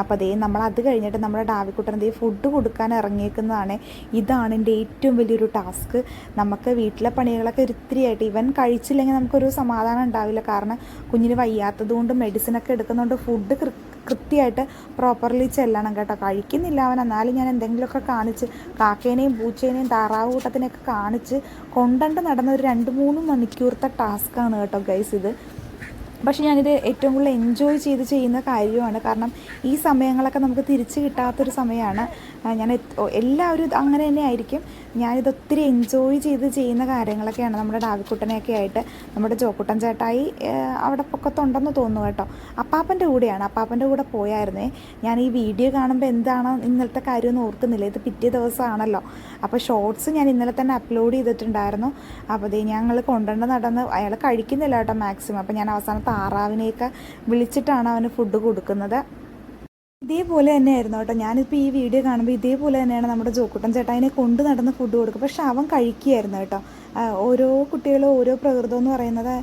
അപ്പോൾ അതേ നമ്മൾ അത് കഴിഞ്ഞിട്ട് നമ്മുടെ ഡാവിക്കുട്ടൻ ദേ ഫുഡ് കൊടുക്കാൻ ഇറങ്ങിയേക്കുന്നതാണ്. ഇതാണ് എന്റെ ഏറ്റവും വലിയൊരു ടാസ്ക് നമുക്ക് വീട്ടിലെ പണികളൊക്കെ ഒരിത്തിരിയായിട്ട് ഇവൻ കഴിച്ചില്ലെങ്കിൽ നമുക്കൊരു സമാധാനം ഉണ്ടാവില്ല. കാരണം കുഞ്ഞിന് വയ്യാത്തതുകൊണ്ട് മെഡിസിനൊക്കെ എടുക്കുന്നതുകൊണ്ട് ഫുഡ് കൃത്യമായിട്ട് പ്രോപ്പർലി ചെല്ലണം കേട്ടോ. കഴിക്കുന്നില്ല അവൻ. എന്നാലും ഞാൻ എന്തെങ്കിലുമൊക്കെ കാണിച്ച് കാക്കേനെയും പൂച്ചേനെയും താറാവ് കൂട്ടത്തിനെയൊക്കെ കാണിച്ച് കൊണ്ടണ്ട് നടന്ന ഒരു രണ്ട് മൂന്ന് മണിക്കൂറത്തെ ടാസ്ക്കാണ് കേട്ടോ ഗൈസ് ഇത്. പക്ഷേ ഞാനിത് ഏറ്റവും കൂടുതൽ എൻജോയ് ചെയ്ത് ചെയ്യുന്ന കാര്യമാണ്. കാരണം ഈ സമയങ്ങളൊക്കെ നമുക്ക് തിരിച്ച് കിട്ടാത്തൊരു സമയമാണ്. ഞാൻ എല്ലാവരും അങ്ങനെ തന്നെ ആയിരിക്കും. ഞാനിത് ഒത്തിരി എൻജോയ് ചെയ്ത് ചെയ്യുന്ന കാര്യങ്ങളൊക്കെയാണ് നമ്മുടെ ഡാവിക്കുട്ടനെയൊക്കെ ആയിട്ട് നമ്മുടെ ജോക്കുട്ടൻ ചേട്ടായി അവിടെ പൊക്കത്തുണ്ടെന്ന് തോന്നുന്നു കേട്ടോ. അപ്പാപ്പന്റെ കൂടെയാണ്. അപ്പാപ്പന്റെ കൂടെ പോയായിരുന്നേ. ഞാൻ ഈ വീഡിയോ കാണുമ്പോൾ എന്താണ് ഇന്നലത്തെ കാര്യമൊന്നും ഓർക്കുന്നില്ല. ഇത് പിറ്റേ ദിവസമാണല്ലോ. അപ്പോൾ ഷോർട്സ് ഞാൻ ഇന്നലെ തന്നെ അപ്ലോഡ് ചെയ്തിട്ടുണ്ടായിരുന്നു. അപ്പോൾ ദേ ഞങ്ങൾ കൊണ്ടുവന്ന് നടന്ന് അയാൾ കഴിക്കുന്നില്ല കേട്ടോ മാക്സിമം അപ്പോൾ ഞാൻ അവസാനം താറാവിനെയൊക്കെ വിളിച്ചിട്ടാണ് അവന് ഫുഡ് കൊടുക്കുന്നത്. ഇതേപോലെ തന്നെയായിരുന്നു കേട്ടോ. ഞാനിപ്പോൾ ഈ വീഡിയോ കാണുമ്പോൾ ഇതേപോലെ തന്നെയാണ് നമ്മുടെ ജോക്കുട്ടൻ ചേട്ടായിനെ കൊണ്ട് നടന്ന് ഫുഡ് കൊടുക്കും പക്ഷെ അവൻ കഴിക്കുകയായിരുന്നു കേട്ടോ. ഓരോ കുട്ടികളും ഓരോ പ്രകൃതം എന്ന് പറയുന്നത്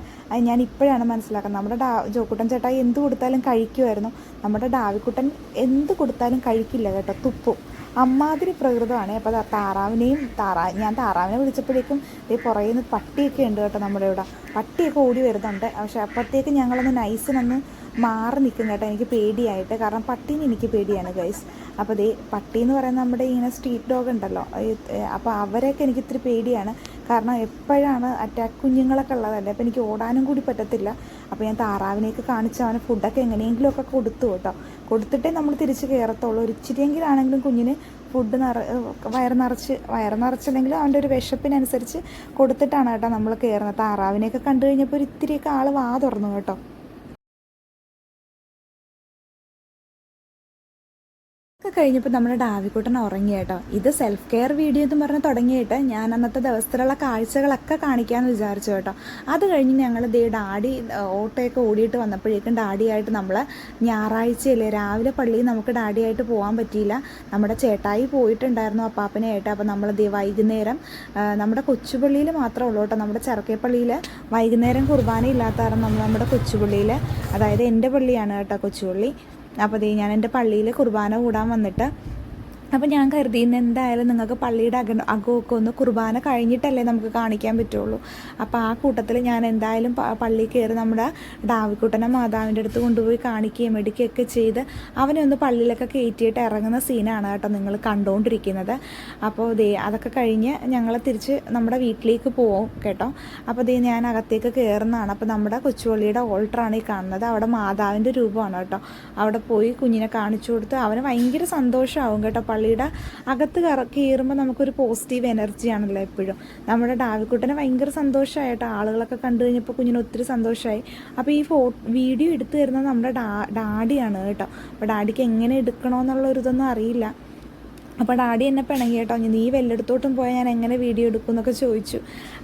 ഞാൻ ഇപ്പോഴാണ് മനസ്സിലാക്കുന്നത്. നമ്മുടെ ഡാ ജോക്കുട്ടൻ ചേട്ടായി എന്ത് കൊടുത്താലും കഴിക്കുമായിരുന്നു. നമ്മുടെ ഡാവിക്കുട്ടൻ എന്ത് കൊടുത്താലും കഴിക്കില്ല കേട്ടോ. തുപ്പും. അമ്മാതിരി പ്രകൃതമാണ്. അപ്പോൾ താറാവിനെയും താറാ ഞാൻ താറാവിനെ വിളിച്ചപ്പോഴേക്കും ഈ പുറകിൽ നിന്ന് പട്ടിയൊക്കെ ഉണ്ട് കേട്ടോ നമ്മുടെ ഇവിടെ. പട്ടിയൊക്കെ ഓടി വരുന്നുണ്ട്. പക്ഷേ അപ്പോഴത്തേക്ക് ഞങ്ങളൊന്ന് നൈസിനൊന്ന് മാറി നിൽക്കുന്ന കേട്ടോ. എനിക്ക് പേടിയായിട്ട്. കാരണം പട്ടീനെ എനിക്ക് പേടിയാണ് ഗൈസ് അപ്പോൾ ദേ പട്ടി എന്ന് പറയുന്നത് നമ്മുടെ ഇങ്ങനെ സ്ട്രീറ്റ് ഡോഗ് ഉണ്ടല്ലോ. അപ്പോൾ അവരെയൊക്കെ എനിക്ക് ഇത്തിരി പേടിയാണ്. കാരണം എപ്പോഴാണ് അറ്റാക്ക് കുഞ്ഞുങ്ങളൊക്കെ ഉള്ളതല്ലേ അപ്പോൾ എനിക്ക് ഓടാനും കൂടി പറ്റത്തില്ല. അപ്പോൾ ഞാൻ താറാവിനെയൊക്കെ കാണിച്ച് അവന് ഫുഡൊക്കെ എങ്ങനെയെങ്കിലുമൊക്കെ കൊടുത്തു കേട്ടോ. കൊടുത്തിട്ടേ നമ്മൾ തിരിച്ച് കയറത്തുള്ളൂ ഒരു ഇച്ചിരിയെങ്കിലാണെങ്കിലും കുഞ്ഞിന് ഫുഡ് നിറ വയറ് നിറച്ച് വയറ് നിറച്ചില്ലെങ്കിലും അവന്റെ ഒരു വിശപ്പിനനുസരിച്ച് കൊടുത്തിട്ടാണ് കേട്ടോ നമ്മൾ കയറുന്നത് താറാവിനെയൊക്കെ കണ്ടു കഴിഞ്ഞപ്പോൾ ഒരു ഇത്തിരിയൊക്കെ ആൾ വാ തുറന്നു കേട്ടോ. കഴിഞ്ഞപ്പോൾ നമ്മുടെ ഡാവിക്കുട്ടൻ ഉറങ്ങി കേട്ടോ. ഇത് സെൽഫ് കെയർ വീഡിയോ എന്ന് പറഞ്ഞ് തുടങ്ങിയിട്ട് ഞാൻ അന്നത്തെ ദിവസത്തിലുള്ള കാഴ്ചകളൊക്കെ കാണിക്കാമെന്ന് വിചാരിച്ചു കേട്ടോ. അത് കഴിഞ്ഞ് ഞങ്ങൾ ദേ ഡാഡി ഓട്ടോയൊക്കെ ഓടിയിട്ട് വന്നപ്പോഴേക്കും ഡാഡിയായിട്ട് നമ്മൾ ഞായറാഴ്ചയല്ലേ രാവിലെ പള്ളിയിൽ നമുക്ക് ഡാഡിയായിട്ട് പോകാൻ പറ്റിയില്ല. നമ്മുടെ ചേട്ടായി പോയിട്ടുണ്ടായിരുന്നു അപ്പാപ്പനെയായിട്ട്. അപ്പോൾ നമ്മൾ ദേ വൈകുന്നേരം നമ്മുടെ കൊച്ചുപള്ളിയിൽ മാത്രമേ ഉള്ളൂ കേട്ടോ. നമ്മുടെ ചെറുക്കേപ്പള്ളിയിൽ വൈകുന്നേരം കുർബാന ഇല്ലാത്ത കാരണം നമ്മൾ നമ്മുടെ കൊച്ചുപള്ളിയിൽ അതായത് എന്റെ പള്ളിയാണ് കേട്ടോ കൊച്ചുപള്ളി. അപ്പോൾ ദേ ഞാൻ എന്റെ പള്ളിയിൽ കുർബാന കൂടാൻ വന്നിട്ട് അപ്പോൾ ഞാൻ കരുതി ഇന്ന് എന്തായാലും നിങ്ങൾക്ക് പള്ളിയുടെ അക അകമൊക്കെ ഒന്ന് കുർബാന കഴിഞ്ഞിട്ടല്ലേ നമുക്ക് കാണിക്കാൻ പറ്റുള്ളൂ. അപ്പോൾ ആ കൂട്ടത്തിൽ ഞാൻ എന്തായാലും പള്ളി കയറി നമ്മുടെ ഡാവിക്കുട്ടനെ മാതാവിന്റെ അടുത്ത് കൊണ്ടുപോയി കാണിക്കുകയും എടുക്കുകയൊക്കെ ചെയ്ത് അവനെ ഒന്ന് പള്ളിയിലൊക്കെ കയറ്റിയിട്ട് ഇറങ്ങുന്ന സീനാണ് കേട്ടോ നിങ്ങൾ കണ്ടുകൊണ്ടിരിക്കുന്നത് അപ്പോൾ ദേ അതൊക്കെ കഴിഞ്ഞ് ഞങ്ങൾ തിരിച്ച് നമ്മുടെ വീട്ടിലേക്ക് പോവും കേട്ടോ. അപ്പോൾ ദേ ഞാൻ അകത്തേക്ക് കയറുന്നതാണ്. അപ്പോൾ നമ്മുടെ കൊച്ചുപള്ളിയുടെ ഓൾട്ടറാണ് ഈ കാണുന്നത്. അവിടെ മാതാവിന്റെ രൂപമാണ് കേട്ടോ. അവിടെ പോയി കുഞ്ഞിനെ കാണിച്ചു കൊടുത്ത് അവന് ഭയങ്കര സന്തോഷമാവും കേട്ടോ പള്ളിയുടെ അകത്ത് കയറുമ്പോൾ നമുക്കൊരു പോസിറ്റീവ് എനർജിയാണല്ലോ എപ്പോഴും. നമ്മുടെ ഡാവിക്കുട്ടനെ ഭയങ്കര സന്തോഷമായി കേട്ടോ. ആളുകളൊക്കെ കണ്ടു കഴിഞ്ഞപ്പോൾ കുഞ്ഞിന് ഒത്തിരി സന്തോഷമായി. അപ്പോൾ ഈ ഫോ വീഡിയോ എടുത്തു തരുന്നത് നമ്മുടെ ഡാ ഡാഡിയാണ് കേട്ടോ. അപ്പോൾ ഡാഡിക്ക് എങ്ങനെ എടുക്കണമെന്നുള്ള ഒരു ഇതൊന്നും അറിയില്ല. അപ്പോൾ ഡാഡി എന്നെ പിണങ്ങി കേട്ടോ. നീ വല്ലയിടത്തോട്ടും പോയാൽ ഞാൻ എങ്ങനെ വീഡിയോ എടുക്കും എന്നൊക്കെ ചോദിച്ചു.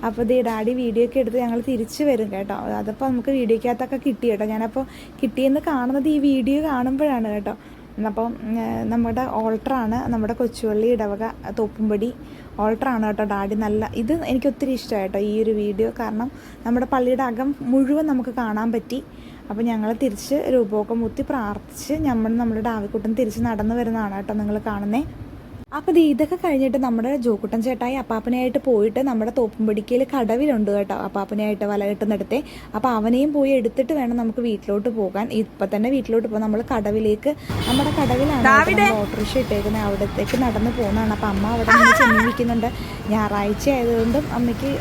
അപ്പോൾ ദേ ഡാഡി വീഡിയോ ഒക്കെ എടുത്ത് ഞങ്ങൾ തിരിച്ചു വരും കേട്ടോ. അതപ്പോൾ നമുക്ക് വീഡിയോക്കകത്തൊക്കെ കിട്ടി കേട്ടോ. ഞാനപ്പോൾ കിട്ടിയെന്ന് കാണുന്നത് ഈ വീഡിയോ കാണുമ്പോഴാണ് കേട്ടോ. അപ്പം നമ്മുടെ ഓൾട്ടറാണ് നമ്മുടെ കൊച്ചുവള്ളി ഇടവക തോപ്പുംപടി ഓൾട്ടറാണ് കേട്ടോ ഡാഡി നല്ല ഇത് എനിക്ക് ഒത്തിരി ഇഷ്ടമായി കേട്ടോ ഈ ഒരു വീഡിയോ. കാരണം നമ്മുടെ പള്ളിയുടെ അകം മുഴുവൻ നമുക്ക് കാണാൻ പറ്റി. അപ്പോൾ ഞങ്ങൾ തിരിച്ച് രൂപമൊക്കെ മുത്തി പ്രാർത്ഥിച്ച് നമ്മൾ നമ്മുടെ ഡാവിക്കുട്ടൻ തിരിച്ച് നടന്നു വരുന്നതാണ് കേട്ടോ നിങ്ങൾ കാണുന്നത് അപ്പോൾ ഇത് ഇതൊക്കെ കഴിഞ്ഞിട്ട് നമ്മുടെ ജോക്കുട്ടൻ ചേട്ടായി അപ്പാപ്പനായിട്ട് പോയിട്ട് നമ്മുടെ തോപ്പുംപടിക്കയിൽ കടവിലുണ്ട് കേട്ടോ. അപ്പാപ്പനായിട്ട് വല കെട്ടുന്നിടത്തെ. അപ്പോൾ അവനെയും പോയി എടുത്തിട്ട് വേണം നമുക്ക് വീട്ടിലോട്ട് പോകാൻ. ഇപ്പം തന്നെ വീട്ടിലോട്ട് പോകാൻ. നമ്മൾ കടവിലേക്ക് നമ്മുടെ കടവിലാണ് ഓട്ടോറിക്ഷ ഇട്ടേക്കുന്നത് അവിടത്തേക്ക് നടന്ന് പോകുന്നതാണ്. അപ്പോൾ അമ്മ അവിടെ നിന്ന് ചെമ്മീൻ വിൽക്കുന്നുണ്ട്. ഞായറാഴ്ച ആയതുകൊണ്ടും അമ്മയ്ക്ക്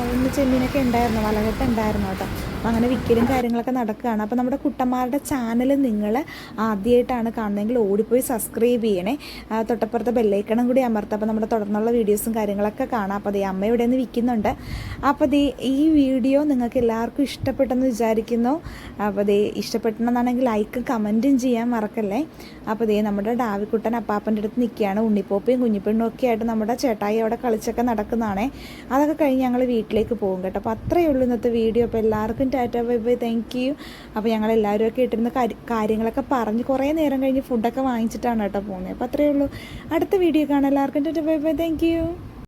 ഒന്ന് ഇന്ന് ചെമ്മീനൊക്കെ ഉണ്ടായിരുന്നു. വലകെട്ട് ഉണ്ടായിരുന്നു കേട്ടോ. അങ്ങനെ വിൽക്കലും കാര്യങ്ങളൊക്കെ നടക്കുകയാണ്. അപ്പോൾ നമ്മുടെ കുട്ടന്മാരുടെ ചാനൽ നിങ്ങൾ ആദ്യമായിട്ടാണ് കാണുന്നതെങ്കിൽ ഓടിപ്പോയി സബ്സ്ക്രൈബ് ചെയ്യണേ. തൊട്ടപ്പുറത്തെ ബെല്ലൈക്കണം കൂടി അമർത്തുക അപ്പോൾ നമ്മുടെ തുടർന്നുള്ള വീഡിയോസും കാര്യങ്ങളൊക്കെ കാണാം. അപ്പോൾ അതേ അമ്മ ഇവിടെ നിന്ന് വിൽക്കുന്നുണ്ട്. അപ്പോൾ ദേ ഈ വീഡിയോ നിങ്ങൾക്ക് എല്ലാവർക്കും ഇഷ്ടപ്പെട്ടെന്ന് വിചാരിക്കുന്നു. അപ്പോൾ ദേ ഇഷ്ടപ്പെട്ടെന്നാണെങ്കിൽ ലൈക്കും കമന്റും ചെയ്യാൻ മറക്കല്ലേ? അപ്പോൾ ദേ നമ്മുടെ ഡാവിക്കുട്ടൻ അപ്പാപ്പന്റെ അടുത്ത് നിൽക്കുകയാണ്. ഉണ്ണിപ്പോപ്പയും കുഞ്ഞിപ്പെണ്ണും ഒക്കെ ആയിട്ട് നമ്മുടെ ചേട്ടായി അവിടെ കളിച്ചൊക്കെ നടക്കുന്നതാണേ. അതൊക്കെ കഴിഞ്ഞ് ഞങ്ങൾ വീട്ടിലേക്ക് പോകും കേട്ടോ. അപ്പോൾ അത്രയേ ഉള്ളൂ ഇന്നത്തെ വീഡിയോ അപ്പോൾ എല്ലാവർക്കും tata bye bye thank you അപ്പോൾ ഞങ്ങൾ എല്ലാവരും ഒക്കെ ഇട്ടിരുന്ന കാര്യ- കാര്യങ്ങളൊക്കെ പറഞ്ഞ് കുറേ നേരം കഴിഞ്ഞ് ഫുഡൊക്കെ വാങ്ങിച്ചിട്ടാണ് കേട്ടോ പോകുന്നത്. അപ്പോൾ അത്രയേ ഉള്ളൂ. അടുത്ത വീഡിയോ കാണാം. എല്ലാവർക്കും tata bye bye thank you